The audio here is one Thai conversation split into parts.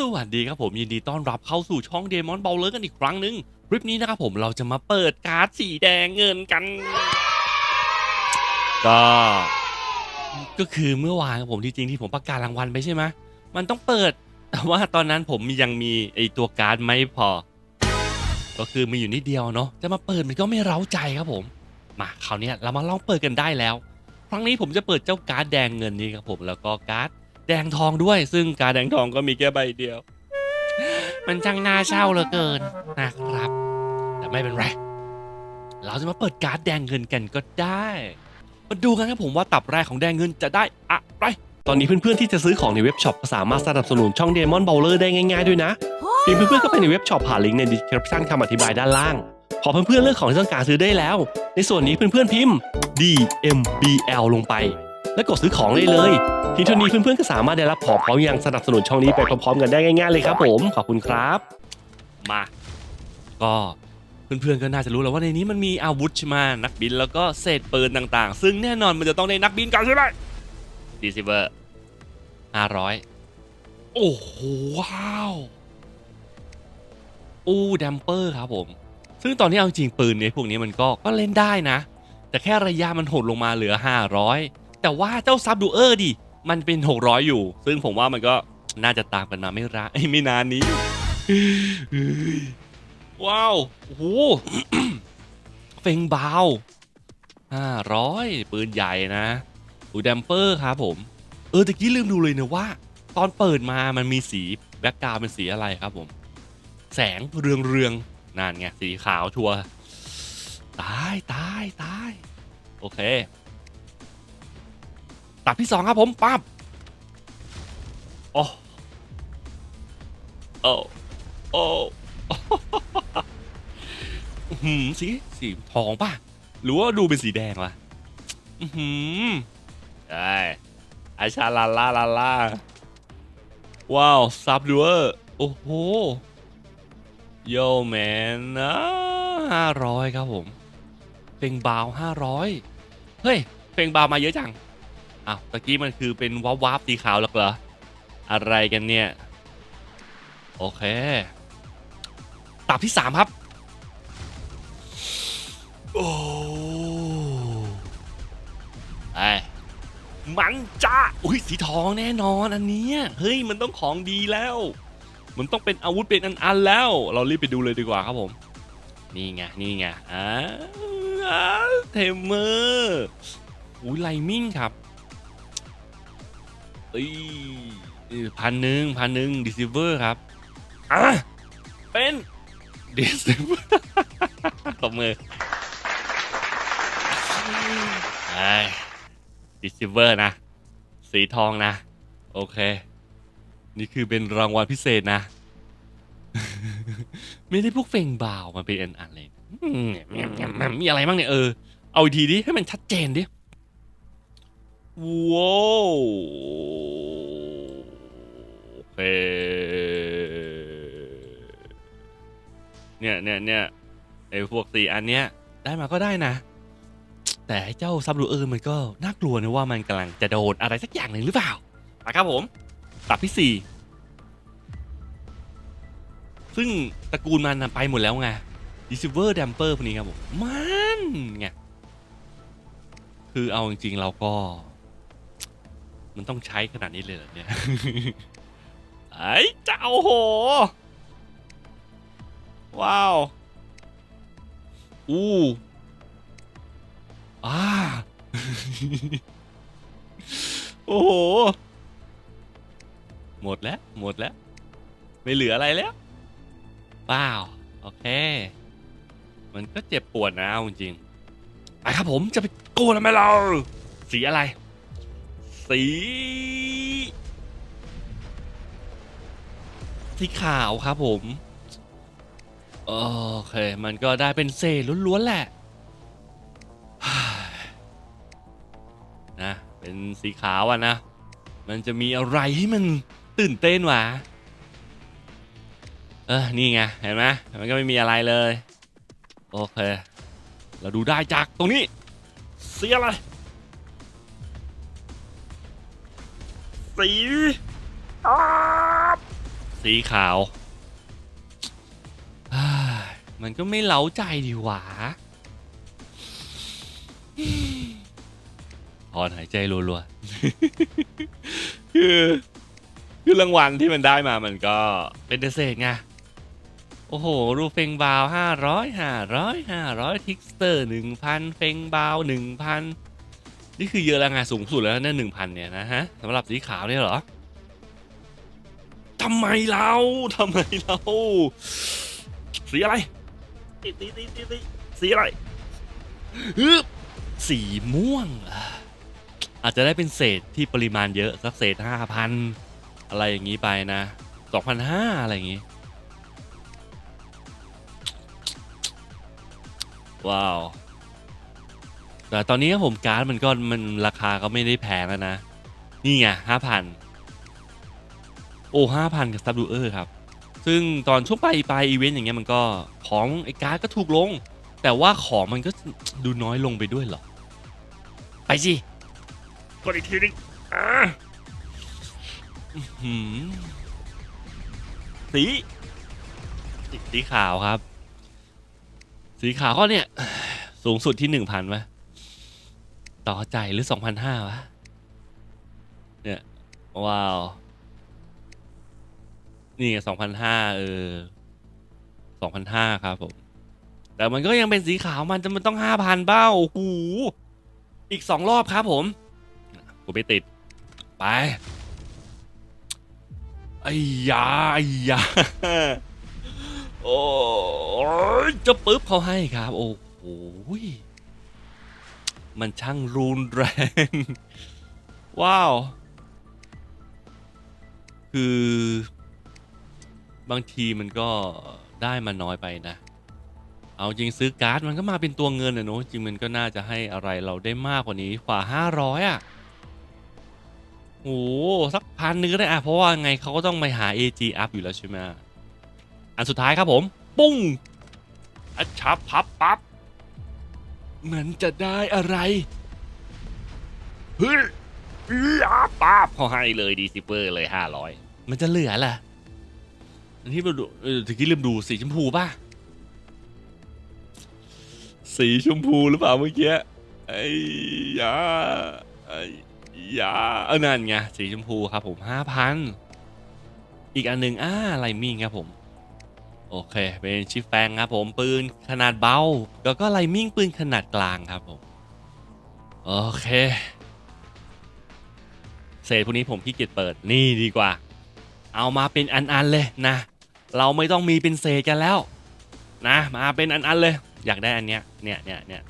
สวัสดีครับผมยินดีต้อนรับเข้าสู่ช่องเดมอนเบลเลอร์กันอีกครั้งหนึ่งคลิปนี้นะครับผมเราจะมาเปิดการ์ดสีแดงเงินกัน ก็ก็คือเมื่อวานครับผมที่จริงที่ผมประกาศรางวัลไปใช่ไหมมันต้องเปิด แต่ว่าตอนนั้นผมยังมีไอตัวการ์ดไม่พอ ก็คือมีอยู่นิดเดียวเนาะจะมาเปิดมันก็ไม่เร้าใจครับผม มาคราวนี้เรามาลองเปิดกันได้แล้ว ครั้งนี้ผมจะเปิดเจ้าการ์ดแดงเงินนี้ครับผมแล้วก็การ์ด แดงทองด้วย ซึ่งการแดงทองก็มีแค่ใบเดียว มันช่างน่าเศร้าเหลือเกินนะครับ แต่ไม่เป็นไร เราจะมาเปิดการ์ดแดงเงินกันก็ได้มาดูกันครับผมว่าตับแรกของแดงเงินจะได้อะไรตอนนี้เพื่อนๆที่จะซื้อของในเว็บช็อปก็สามารถสนับสนุนช่อง Demon Bowler ได้ง่ายๆด้วยนะเพียงเพื่อนๆก็ไปในเว็บช็อปผ่านลิงก์ใน description คำอธิบายด้านล่างพอเพื่อนๆเลือกของที่ต้องการซื้อได้แล้ว ในส่วนนี้เพื่อนๆพิมพ์ DMBL ลงไป แล้วกดซื้อของได้เลยเพียงเท่านี้เพื่อนๆก็สามารถได้รับของพร้อมยังสนับสนุนช่องนี้ไปพร้อมๆกันได้ง่ายๆเลยครับ ผมขอบคุณครับ มา ก็เพื่อนๆก็น่าจะรู้แล้วว่าในนี้มันมีอาวุธใช่ไหมนักบินแล้วก็เศษปืนต่างๆ ซึ่งแน่นอนมันจะต้องได้นักบินก่อนใช่ไหมดีซิเวอร์ห้าร้อยโอ้โหว้าวอู้แดมเปอร์ครับผม ซึ่งตอนนี้เอาจริงปืนเนี่ยพวกนี้มันก็ก็เล่นได้นะ แต่แค่ระยะมันหดลงมาเหลือ 500 แต่ว่าเจ้าซับดูเออร์ดิ มันเป็น 600 อยู่ ซึ่งผมว่ามันก็น่าจะตามกันมาไม่ร้าเอ้ยไม่นานนี้ ว้าวโอ้โหเฟงบาว500 ปืนใหญ่นะอูแดมเปอร์ครับผม เออตะกี้ลืมดูเลยนะว่า ตอนเปิดมามันมีสีแบ็กกราวเป็นสีอะไรครับผม แสงเรืองเรืองนั่นไง สีขาวชัวตายตายตาย โอเค ตัดที่สองครับผมปั๊บโอ้โอ้โอ้อื้อหืมสีสีทองป่ะ หรือว่าดูเป็นสีแดงวะอือหืมใช่อาชาลาลาลาลาว้าว ซับดูเออร์ โอ้โห โยแมนนะห้าร้อยครับผม เพลงบาวห้าร้อยเฮ้ย เพลงบาวมาเยอะจัง อ้าวตะกี้มันคือเป็นวับวับสีขาวหรอกเหรอ อะไรกันเนี่ย โอเค ตับที่สามครับ โอ้ไอมันจ้าอุ้ยสีทองแน่นอนอันเนี้ยเฮ้ยมันต้องของดีแล้ว มันต้องเป็นอาวุธเป็นอันๆแล้ว เรารีบไปดูเลยดีกว่าครับผม นี่ไงนี่ไงอ่าอ่าเทมเมอร์อุ้ยไลมิ่งครับ เอ้ยพันหนึ่งพันหนึ่งดิซิเวอร์ครับ อะ เป็นดิซิเวอร์ตบมือไอ้ดิซิเวอร์นะ สีทองนะ โอเค นี่คือเป็นรางวัลพิเศษนะ ไม่ได้พวกเฟงบาวมันเป็นอันอันเลยอืมมีอะไรบ้างเนี่ยเออ เอาอีกทีดิ ให้มันชัดเจนดิ ว้าว เนี่ยเนี่ยไอ้พวกสี่อันเนี้ยได้มาก็ได้นะ แต่เจ้าซับรูเออร์มันก็น่ากลัวนะว่ามันกำลังจะโดนอะไรสักอย่างหนึ่งหรือเปล่านะครับผมตับที่สี่ซึ่งตระกูลมันนไปหมดแล้วไงดิซิเวอร์ d ดมเปอร์พวกนี้ครับผมมันไงคือเอาจริงๆเราก็ มันต้องใช้ขนาดนี้เลยเหรอเนี่ยไอ้เจ้าโห ว้าว อู้อ่าโอ้โห หมดแล้ว หมดแล้ว ไม่เหลืออะไรแล้วว้าวโอเค มันก็เจ็บปวดนะจริงๆไปครับผมจะไปโกนอะไรเรา สีอะไร สี สีขาวครับผม โอเค มันก็ได้เป็นเศษล้วนๆแหละ นะ เป็นสีขาวอะนะ มันจะมีอะไรให้มันตื่นเต้นวะ เออ นี่ไง เห็นไหมมันก็ไม่มีอะไรเลย โอเค เราดูได้จากตรงนี้สีอะไร สีอ่าสีขาวอ้าย มันก็ไม่เล้าใจดีหวาถอนหายใจรัวๆคือคือรางวัลที่มันได้มามันก็เป็นเศษไง โอ้โห รูเฟงบาวห้าร้อยห้าร้อยห้าร้อยทิกสเตอร์หนึ่งพันเฟงบาวหนึ่งพันนี่คือเยอะแล้วไงสูงสุดแล้วเนี่ยหนึ่งพันเนี่ยนะฮะสำหรับสีขาวเนี่ยเหรอทำไมเราทำไมเราสีอะไร สีสีสีสีสีอะไรฮึบสีม่วงอะอาจจะได้เป็นเศษที่ปริมาณเยอะ สักเศษห้าพันอะไรอย่างนี้ไปนะสองพันห้าอะไรอย่างนี้ ว้าวแต่ตอนนี้ผมการ์ดมันก็มันราคาก็ไม่ได้แพงแล้วนะ นี่ไงห้าพันโอ้ห้าพันกับซับดูเออร์ครับ ซึ่งตอนช่วงปลายปลายอีเวนต์อย่างเงี้ยมันก็ของไอ้การ์ดก็ถูกลง แต่ว่าของมันก็ดูน้อยลงไปด้วยเหรอ ไปสิกดอีกทีนึงอ่าอื้อหือสีสีสีขาวครับ สีขาวก็เนี่ย สูงสุดที่หนึ่งพันวะต่อใจหรือสองพันห้าวะเนี่ย ว้าว นี่สองพันห้าเออสองพันห้าครับผม แต่มันก็ยังเป็นสีขาวมันจะมันต้องห้าพันเบ้าโอ้โหอีกสองรอบครับผมกูไปติด ไปไอ้ยาไอ้ยาโอ้ยจะปึ๊บเขาให้ครับ โอ้โหมันช่างรุนแรง ว้าว คือ บางทีมันก็ได้มาน้อยไปนะ เอาจริงซื้อการ์ดมันก็มาเป็นตัวเงินอะเนอะจริงมันก็น่าจะให้อะไรเราได้มากกว่านี้กว่า 500อะโอ้โหสักพันนึงก็ได้อะเพราะว่าไงเขาก็ต้องไปหา AG up อยู่แล้วใช่ไหมอันสุดท้ายครับผม ปุ้งอัชับพับปั๊บมันจะได้อะไรเฮ้ยอีอาป๊าบเขาให้เลยดีซิเปอร์เลยห้าร้อยมันจะเหลือล่ะ อันที่เราดูเออถึงที่ลืมดูสีชมพูป่ะ สีชมพูหรือเปล่าเมื่อกี้ไอ้ยาไอ้ยาเออนั่นไงสีชมพูครับผมห้าพันอีกอันหนึ่งอ่าไลมิ่งครับผม โอเค เป็นชิฟแฟงครับผมปืนขนาดเบา แล้วก็ไลมิ่งปืนขนาดกลางครับผม โอเคเศษพวกนี้ผมขี้เกียจเปิดนี่ดีกว่า เอามาเป็นอัน ๆ เลยนะ เราไม่ต้องมีเป็นเศษกันแล้ว นะ มาเป็นอันๆเลย อยากได้อันเนี้ยเนี่ยเนี่ยเนี่ย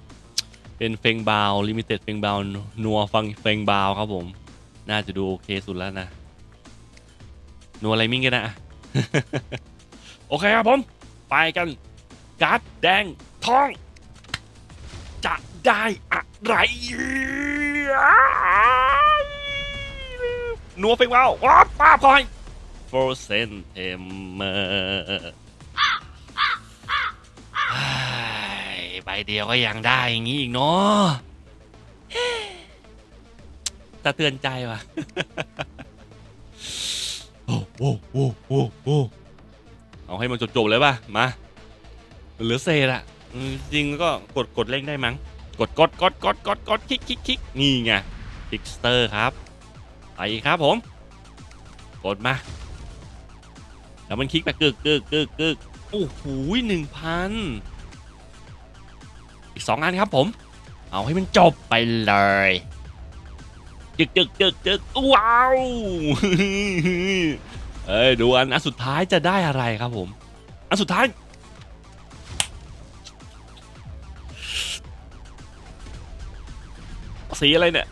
เป็นเฟงบาวลิมิเต็ดเฟงบาวนัวฟังเฟงบาวครับผม น่าจะดูโอเคสุดแล้วนะ นัวไลมิ่งกันนะ โอเคครับผม ไปกันการ์ดแดงทอง จะได้อะไรนัวเฟงวาวว้าป้าพอย โฟร์เซนเทมเมอร์ใบเดียวก็ยังได้อย่างนี้อีกเนาะสะเตือนใจว่ะ โอ้โอ้โอ้โอ้โอ้เอาให้มันจบๆเลยป่ะ มาเหลือเศษอะจริงก็กดกดเร่งได้มั้ง กดกดกดกดกดกดคลิกคลิกคลิกนี่ไงพิกสเตอร์ครับ ไปครับผม กดมา แล้วมันคลิกไปกึกกึกกึกกึกโอ้โหหนึ่งพันอีกสองอันครับผม เอาให้มันจบไปเลยจึกจึกจึกจึกว้าวเอ้ยดูอันอันสุดท้ายจะได้อะไรครับผมอันสุดท้ายสีอะไรเนี่ย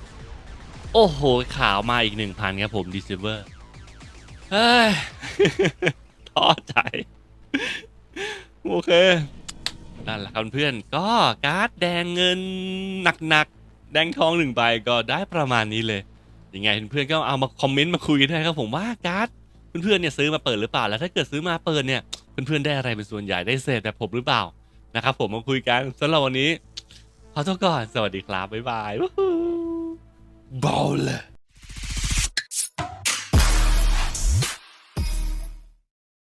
โอ้โห ขาวมาอีกหนึ่งพันครับผมดิซิเวอร์เฮ้ย ท้อใจ โอเคนั่นแหละครับเพื่อนก็การ์ดแดงเงินหนักๆ แดงทองหนึ่งใบก็ได้ประมาณนี้เลย ยังไงเพื่อนๆก็เอามาคอมเมนต์มาคุยกันได้ครับผมว่าการ์ดเพื่อนๆเนี่ยซื้อมาเปิดหรือเปล่าแล้วถ้าเกิดซื้อมาเปิดเนี่ยเพื่อนๆได้อะไรเป็นส่วนใหญ่ได้เศษแบบผมหรือเปล่านะครับผมมาคุยกันสำหรับวันนี้ขอตัวก่อนสวัสดีครับบ๊ายบายบอลเลย